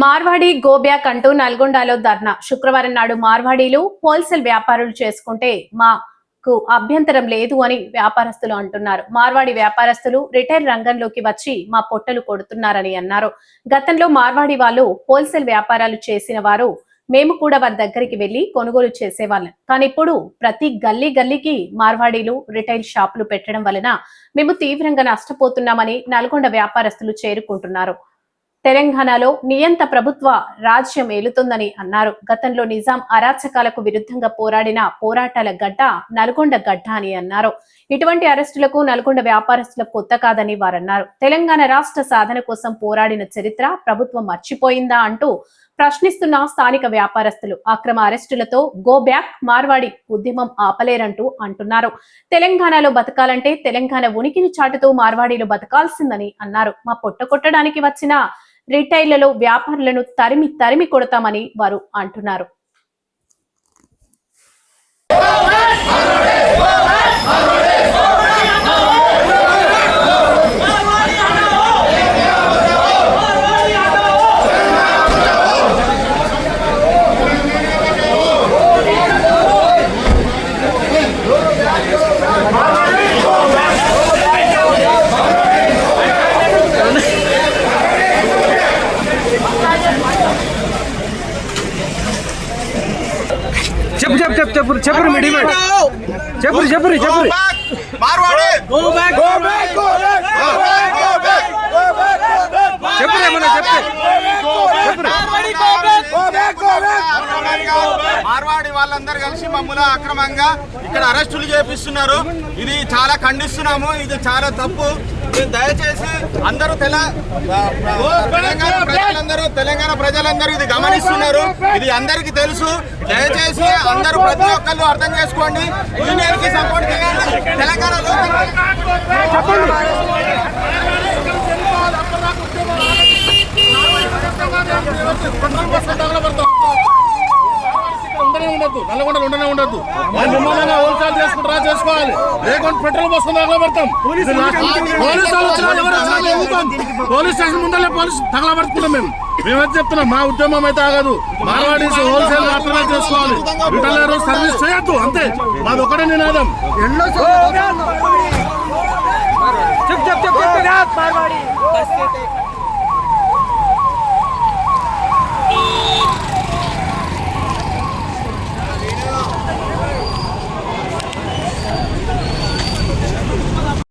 Marwadi go back అంటూ నల్గొండలో ధర్నా. శుక్రవారం నాడు మార్వాడీలు హోల్సేల్ వ్యాపారులు చేసుకుంటే మాకు అభ్యంతరం లేదు అని వ్యాపారస్తులు అంటున్నారు. మార్వాడి వ్యాపారస్తులు రిటైల్ రంగంలోకి వచ్చి మా పొట్టలు కొడుతున్నారని అన్నారు. గతంలో మార్వాడి వాళ్ళు హోల్సేల్ వ్యాపారాలు చేసిన వారు మేము కూడా వారి దగ్గరికి వెళ్ళి కొనుగోలు చేసేవాళ్ళం. కానీ ఇప్పుడు ప్రతి గల్లీ గల్లీకి మార్వాడీలు రిటైల్ షాపులు పెట్టడం వలన మేము తీవ్రంగా నష్టపోతున్నామని నల్గొండ వ్యాపారస్తులు చేరుకుంటున్నారు. తెలంగాణలో నియంత ప్రభుత్వ రాజ్యం ఏలుతుందని అన్నారు. గతంలో నిజాం అరాచకాలకు విరుద్ధంగా పోరాడిన పోరాటాల గడ్డ నల్గొండ గడ్డ అని అన్నారు. ఇటువంటి అరెస్టులకు నల్గొండ వ్యాపారస్తులకు కొత్త కాదని వారన్నారు. తెలంగాణ రాష్ట్ర సాధన కోసం పోరాడిన చరిత్ర ప్రభుత్వం మర్చిపోయిందా అంటూ ప్రశ్నిస్తున్న స్థానిక వ్యాపారస్తులు. అక్రమ అరెస్టులతో గో బ్యాక్ మార్వాడి ఉద్యమం ఆపలేరంటూ అంటున్నారు. తెలంగాణలో బతకాలంటే తెలంగాణ ఉనికిని చాటుతూ మార్వాడీలు బతకాల్సిందని అన్నారు. మా పొట్ట కొట్టడానికి వచ్చిన రిటైళ్ళలో వ్యాపారులను తరిమి తరిమి కొడతామని వారు అంటున్నారు. చెప్పు చెప్పు చెప్పు చెప్పు చెప్పు మీ డిమాండ్ చెప్పు చెప్పు చెప్పు మార్వాడి చెప్పు ఏమన్నా చెప్తే మార్వాడి వాళ్ళందరూ కలిసి మమ్మల్ని అక్రమంగా ఇక్కడ అరెస్టులు చేపిస్తున్నారు. ఇది చాలా ఖండిస్తున్నాము ఇది చాలా తప్పు. దయచేసి అందరూ తెలంగాణ ప్రజలందరూ తెలంగాణ ప్రజలందరూ ఇది గమనిస్తున్నారు. ఇది అందరికీ తెలుసు. దయచేసి అందరూ ప్రతి ఒక్కళ్ళు అర్థం చేసుకోండి. యూనియన్కి సపోర్ట్ చేయాలి తెలంగాణలో ఉండనే ఉండద్దు నల్లగొండలు ఉండనే ఉండద్దు. వాళ్ళు నిమ్మలంగా హోల్సేల్ చేసుకుంటారా చేసుకోవాలి. లేకుంటే పెట్రోల్ పోసుకుని తగలబెడతాం పోలీసు వాళ్ళు వచ్చినా ఎవరు వచ్చినా మేము. పోలీస్ స్టేషన్ ముందరే పోలీస్ తగలబెడుతున్నాం మేము. మేమైతే చెప్తున్నాం? మా ఉద్యమం అయితే ఆగదు. మార్వాడీస్ హోల్సేల్ మాత్రమే చేసుకోవాలి. రిటైలర్ సర్వీస్ చేయొద్దు అంతే. మాది ఒకటే నినాదం.